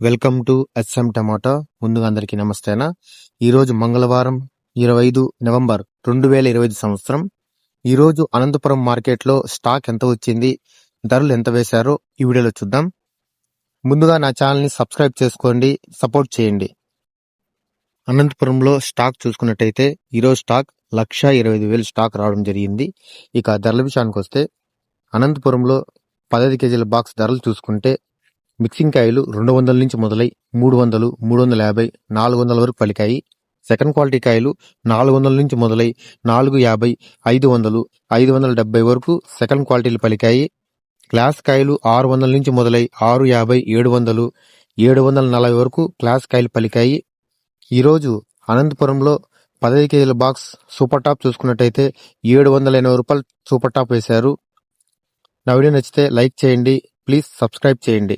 Welcome to S M టమాటా. ముందుగా అందరికీ నమస్తేనా? ఈరోజు మంగళవారం ఇరవై ఐదు నవంబర్ రెండు వేల ఇరవై ఐదు సంవత్సరం. ఈరోజు అనంతపురం మార్కెట్లో స్టాక్ ఎంత వచ్చింది ధరలు ఎంత వేశారో ఈ వీడియోలో చూద్దాం. ముందుగా నా ఛానల్ని సబ్స్క్రైబ్ చేసుకోండి సపోర్ట్ చేయండి. అనంతపురంలో స్టాక్ చూసుకున్నట్టయితే ఈరోజు స్టాక్ లక్ష ఇరవై ఐదు వేలు స్టాక్ రావడం జరిగింది. ఇక ధరల విషయానికి వస్తే అనంతపురంలో పదహైదు కేజీల బాక్స్ ధరలు చూసుకుంటే మిక్సింగ్ కాయలు రెండు వందల నుంచి మొదలై మూడు వందలు మూడు వందల యాభై నాలుగు వందల వరకు పలికాయి. సెకండ్ క్వాలిటీ కాయలు నాలుగు వందల నుంచి మొదలై నాలుగు యాభై ఐదు వందలు ఐదు వందల డెబ్బై వరకు సెకండ్ క్వాలిటీలు పలికాయి. క్లాస్ కాయలు ఆరు వందల నుంచి మొదలై ఆరు యాభై ఏడు వందలు ఏడు వందల నలభై వరకు క్లాస్ కాయలు పలికాయి. ఈరోజు అనంతపురంలో పదహైదు కేజీల బాక్స్ సూపర్ టాప్ చూసుకున్నట్టయితే ఏడు వందల ఎనభై రూపాయలు సూపర్ టాప్ వేశారు. నా వీడియో నచ్చితే లైక్ చేయండి ప్లీజ్ సబ్స్క్రైబ్ చేయండి.